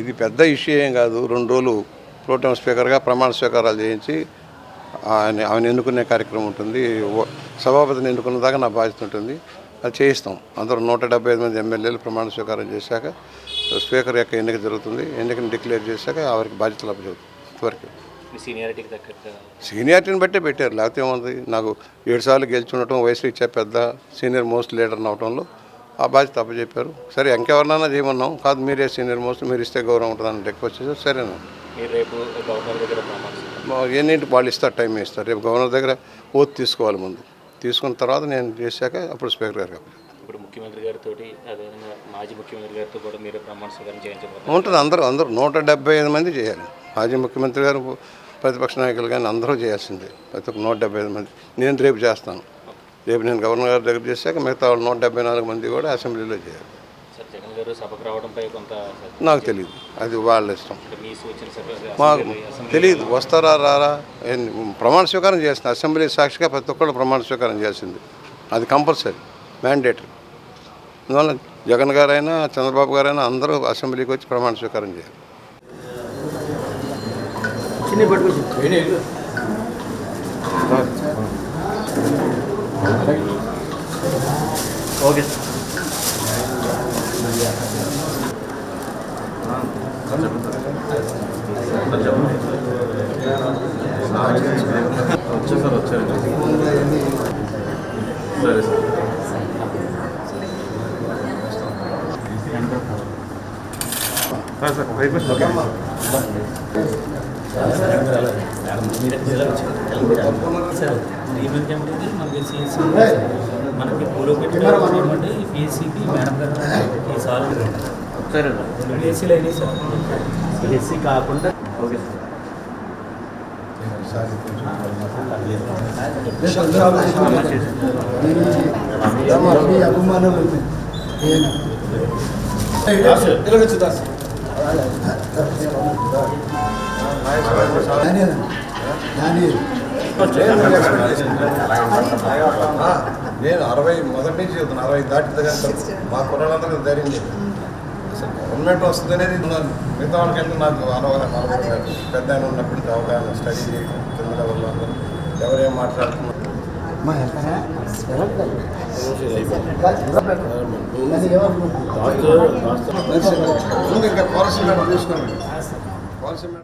ఇది పెద్ద ఇష్యూ ఏం కాదు. రెండు రోజులు ప్రోటోన్ స్పీకర్గా ప్రమాణ స్వీకారాలు చేయించి ఆయన ఆయన ఎన్నుకునే కార్యక్రమం ఉంటుంది. సభాపతిని ఎన్నుకున్న దాకా నా బాధ్యత ఉంటుంది. అది చేయిస్తాం. అందరూ నూట డెబ్బై ఐదు మంది ఎమ్మెల్యేలు ప్రమాణ స్వీకారం చేశాక స్పీకర్ యొక్క ఎన్నిక జరుగుతుంది. ఎన్నికను డిక్లేర్ చేశాక వారికి బాధ్యతలు అప్పచెబుతుంది తగ్గట్టు సీనియారిటీని బట్టే పెట్టారు. లేకపోతే ఏముంది? నాకు ఏడు సార్లు గెలిచి ఉండటం వయసు ఇచ్చే పెద్ద సీనియర్ మోస్ట్ లీడర్ అవడంలో ఆ బాధ్యత అప్పచెప్పారు. సరే ఇంకెవరినైనా చేయమన్నాం. కాదు మీరే సీనియర్ మోస్ట్ మీరు ఇస్తే గౌరవం ఉంటుందని రిక్వెస్ట్ చేశారు. సరేనా? ఎన్నింటి వాళ్ళు ఇస్తారు టైం ఇస్తారు. రేపు గవర్నర్ దగ్గర ఓత్ తీసుకోవాలి ముందు. తీసుకున్న తర్వాత నేను చేశాక అప్పుడు స్పీకర్ గారికి అప్పచెప్తాను. ఇప్పుడు ముఖ్యమంత్రి గారితో అదేవిధంగా మాజీ ముఖ్యమంత్రి గారితో కూడా మీరు ప్రమాణ స్వీకారం ఉంటుంది అందరూ అందరూ. నూట డెబ్బై ఐదు మంది చేయాలి. మాజీ ముఖ్యమంత్రి గారు ప్రతిపక్ష నాయకులు కానీ అందరూ చేయాల్సిందే. ప్రతి ఒక్క నూట డెబ్బై ఐదు మంది. నేను రేపు చేస్తాను. రేపు నేను గవర్నర్ గారి దగ్గర చేశాక మిగతా వాళ్ళు నూట డెబ్బై నాలుగు మంది కూడా అసెంబ్లీలో చేయాలి. సార్ జగన్ గారు సభకు రావడంపై కొంత నాకు తెలియదు అది వాళ్ళ ఇష్టం. మాకు తెలియదు వస్తారా రారా? ఏం- ప్రమాణ స్వీకారం చేస్తుంది అసెంబ్లీ సాక్షిగా ప్రతి ఒక్కళ్ళు ప్రమాణ స్వీకారం చేసింది. అది కంపల్సరీ మ్యాండేటరీ. అందువల్ల జగన్ గారైనా చంద్రబాబు గారైనా అందరూ అసెంబ్లీకి వచ్చి ప్రమాణ స్వీకారం చేయాలి. ఓకే వచ్చారు సరే సార్ సార్ సార్ అయిపోయింది సార్ రీమెంట్ అంటే మనకి సిఎస్సి మనకి పూర్వ పెట్టినటువంటి పిఎస్సికి మేడం గారు ఈ సార్ సరే పిఎస్సీలో అయినాయి సార్ పిఎస్సీ కాకుండా ఓకే నేను అరవై మొదటి నుంచి చెప్తాను అరవై దాటితే కానీ మా కుర్రాళ్ళందరూ ధైర్యం చెప్పి అసలు గవర్నమెంట్ వస్తుంది అనేది ఉన్నాను మిగతా వాళ్ళకంటే నాకు అనవగానే నలభై పెద్ద నుంచి అవగాహన స్టడీ చేయడం కింద లెవెల్లో అందరూ ఎవరేం మాట్లాడుతున్నారు? పాలసీ మేడం చూసుకోండి పాలసీ మేడం